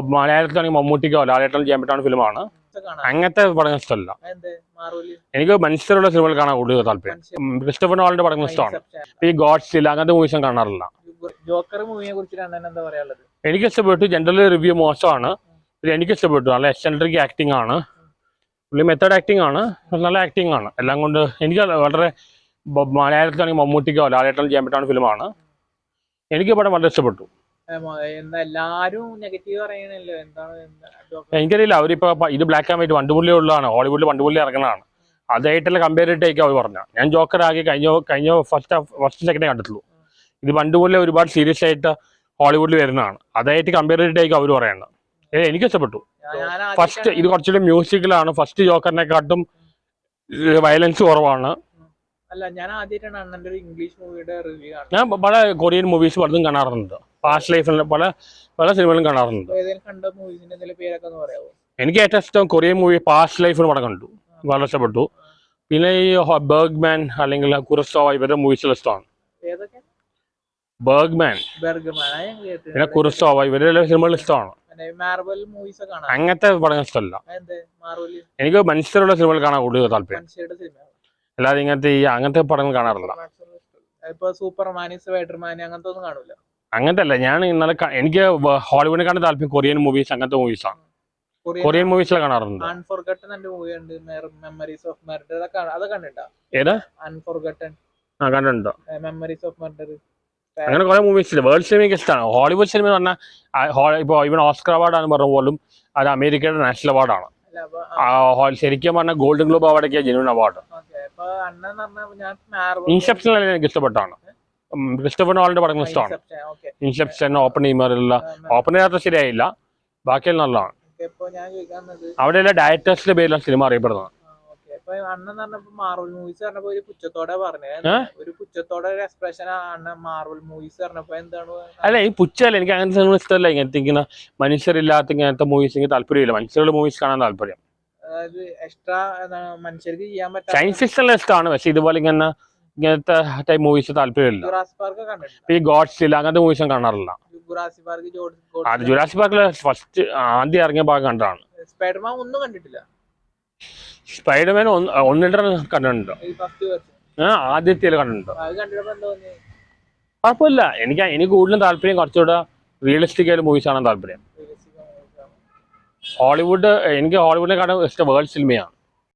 മലയാളത്തിലാണെങ്കിൽ മമ്മൂട്ടിക്കോ ലാലേട്ടൻ ചെയ്യാൻ പറ്റുന്ന ഫിലിമാണ് അങ്ങനത്തെ പടങ്ങൾ ഇഷ്ടമല്ല. എനിക്ക് മനുഷ്യരുള്ള സിനിമകൾ കാണാൻ കൂടുതൽ താല്പര്യം. ക്രിസ്റ്റഫർ നോളിന്റെ പടങ്ങൾ ഇഷ്ടമാണ്. ഈ ഗോഡ്സിൽ അങ്ങനത്തെ മൂവീസ് ഞാൻ കാണാറില്ല. എനിക്ക് ഇഷ്ടപ്പെട്ടു. ജനറൽ റിവ്യൂ മോശമാണ്. എനിക്ക് ഇഷ്ടപ്പെട്ടു. നല്ല എക്സെൻട്രിക് ആക്ടിംഗ് ആണ്. പുള്ളി മെത്തേഡ് ആക്ടിംഗ് ആണ്. നല്ല ആക്ടിംഗ് ആണ്. എല്ലാം കൊണ്ട് എനിക്ക് വളരെ മലയാളത്തിലാണെങ്കിൽ മമ്മൂട്ടിക്കോ ലാലേട്ടൻ ചെയ്യാൻ പറ്റുന്ന ഫിലിമാണ്. എനിക്ക് പടം വളരെ ഇഷ്ടപ്പെട്ടു. എന്താ എല്ലാരും നെഗറ്റീവ് പറയണല്ലോ. എന്താണ് എനിക്കറിയില്ല അവരിപ്പോ ഇത് ബ്ലാക്ക് ആൻഡ് വൈറ്റ് പണ്ടുപുള്ളി ഉള്ളതാണ് ഹോളിവുഡിൽ പണ്ടുപുള്ളി ഇറങ്ങുന്നതാണ് അതായിട്ടുള്ള കമ്പയർ ചെയ്തിട്ടേക്ക് അവർ പറഞ്ഞ ഞാൻ ജോക്കർ ആകെ കഴിഞ്ഞ കഴിഞ്ഞ ഫസ്റ്റ് ഫസ്റ്റ് സെക്കൻഡേ കണ്ടിട്ടുള്ളൂ. ഇത് വണ്ടുപുള്ളി ഒരുപാട് സീരിയസ് ആയിട്ട് ഹോളിവുഡിൽ വരുന്നതാണ്. അതായിട്ട് കമ്പയർ ചെയ്തിട്ടേക്ക് അവർ പറയണ്ട. ഏ എനിക്ക് ഇഷ്ടപ്പെട്ടു. ഫസ്റ്റ് ഇത് കുറച്ചുകൂടി മ്യൂസിക്കലാണ് ഫസ്റ്റ് ജോക്കറിനെക്കാട്ടും വയലൻസ് കുറവാണ്. അല്ല ഞാൻ ആദ്യമായിട്ടാണ് അണ്ണന്റെ ഒരു ഇംഗ്ലീഷ് മൂവിയുടെ റിവ്യൂ കാണുന്നത്. ഞാൻ പല കൊറിയൻ മൂവീസ് പലതും കാണാറുണ്ട്. പാസ്റ്റ് ലൈഫിൽ പല പല സിനിമകളും കാണാറുണ്ട്. ഏതെങ്കിലും കണ്ട മൂവീസിന്റെ എന്തെങ്കിലും പേരൊക്കെ ഒന്ന് പറയാമോ എനിക്ക് ഏറ്റവും ഇഷ്ടം കൊറിയൻ മൂവി പാസ്റ്റ് ലൈഫ് പടം കണ്ടു. വളരെ ഇഷ്ടപ്പെട്ടു. പിന്നെ ഈ ബർഗ്മാൻ അല്ലെങ്കിൽ കുറസ്റ്റോവ ഇവരുടെ മൂവീസിൽ ഇഷ്ടമാണ്. ബർഗ്മാൻ പിന്നെ കുറസ്റ്റോവ ഇവരുടെ സിനിമകൾ ഇഷ്ടമാണ്. അങ്ങനത്തെ പടങ്ങൾ ഇഷ്ടമല്ല. എനിക്ക് മനുഷ്യരുടെ സിനിമകൾ കാണാൻ കൂടുതൽ താല്പര്യം. അല്ലാതെ ഇങ്ങനത്തെ ഈ അങ്ങനത്തെ പടങ്ങൾ കാണാറില്ല ഇപ്പൊ സൂപ്പർമാൻ സ്പൈഡർമാൻ അങ്ങനത്തെ ഒന്നും കാണില്ല. അങ്ങനത്തെ അല്ല ഞാൻ ഇന്നലെ എനിക്ക് ഹോളിവുഡിനെ കാണാൻ താല്പര്യം കൊറിയൻ മൂവീസ് അങ്ങനത്തെ മൂവീസാണ് കൊറിയൻ മൂവീസിലെ കാണാറുണ്ട്? അൺഫോർഗട്ടൺ എന്റെ മൂവി ഉണ്ട് മെമ്മറീസ് ഓഫ് മർഡർ ഏത്? അൺഫോർഗട്ടൺ ആ കണ്ടിട്ടുണ്ട്. മെമ്മറീസ് ഓഫ് മർഡർ അങ്ങനെ കുറെ മൂവീസ് ഇല്ല? വേൾഡ് സിനിമ ഇഷ്ടമാണ് ഹോളിവുഡ് സിനിമ എന്ന് പറഞ്ഞാൽ ഇപ്പോൾ ഇവൻ ഓസ്കർ ആണ് പറഞ്ഞ പോലും അത് അമേരിക്കയുടെ നാഷണൽ അവാർഡാണ് ശരിക്കും പറഞ്ഞാൽ ഗോൾഡൻ ഗ്ലോബ് അവാർഡൊക്കെ ജെനുവൻ അവാർഡ് ഇൻസെപ്ഷൻ എനിക്ക് ഇഷ്ടപ്പെട്ടാണ്. ക്രിസ്റ്റഫർ നോളിന്റെ പടങ്ങൾ ഇഷ്ടമാണ്. ഇൻസെപ്ഷൻ ഓപ്പൺ ഈമറില്ല ഓപ്പൺ ചെയ്യാത്ത ശരിയായില്ല. ബാക്കിയെല്ലാം നല്ലതാണ്. അവിടെയുള്ള ഡയറക്ടേഴ്സിന്റെ പേരിലാണ് സിനിമ അറിയപ്പെടുന്നത്. അണ്ണൻ പറഞ്ഞപ്പോ മാർവൽ മൂവീസ് പറഞ്ഞപ്പോ ഒരു പുച്ഛത്തോടെ പറഞ്ഞേ. ഏ? ഒരു പുച്ഛത്തോടെ ഒരു എക്സ്പ്രഷൻ ആണ് മാർവൽ മൂവീസ് പറഞ്ഞപ്പോ എന്താണ്? അല്ല ഈ പുച്ചല്ല എനിക്ക് അങ്ങനത്തെ സിനിമ ഇഷ്ടമല്ല. ഇങ്ങനത്തെ ഇങ്ങനെ മനുഷ്യരില്ലാത്ത ഇങ്ങനത്തെ മൂവീസ് എനിക്ക് താല്പര്യമില്ല. മനുഷ്യരുടെ മൂവീസ് കാണാൻ താല്പര്യം. അതായത് എക്സ്ട്രാ മനുഷ്യർക്ക് ചെയ്യാൻ പറ്റാത്ത സയൻസ് ഫിക്ഷൻ ഇഷ്ടമാണ് പക്ഷെ ഇതുപോലെ ഇങ്ങനെ ഇങ്ങനത്തെ ടൈപ്പ് മൂവീസ് താല്പര്യമില്ല. ജുറാസി പാർക്ക് കണ്ടിട്ടുണ്ട് ഈ ഗോഡ്സിൽ അങ്ങനത്തെ മൂവീസ് കാണാറില്ല. ജുറാസി പാർക്ക് അത് ജുരാസി പാർക്കിലെ ഫസ്റ്റ് ആദ്യം ഇറങ്ങിയ ഭാഗം കണ്ടതാണ്. സ്പൈഡർമാൻ ഒന്നും കണ്ടിട്ടില്ല. സ്പൈഡർമാൻ ഒന്ന് ഒന്നിട്ട് കണ്ടിട്ടുണ്ട്. ആദ്യത്തെ കണ്ടിട്ടുണ്ട്. കുഴപ്പമില്ല. എനിക്ക് എനിക്ക് കൂടുതലും താല്പര്യം കുറച്ചുകൂടെ റിയലിസ്റ്റിക് ആയ മൂവീസ് ആണ് താല്പര്യം. ഹോളിവുഡ് എനിക്ക് ഹോളിവുഡിനെക്കാളും ഇഷ്ടം വേൾഡ് സിനിമയാണ്.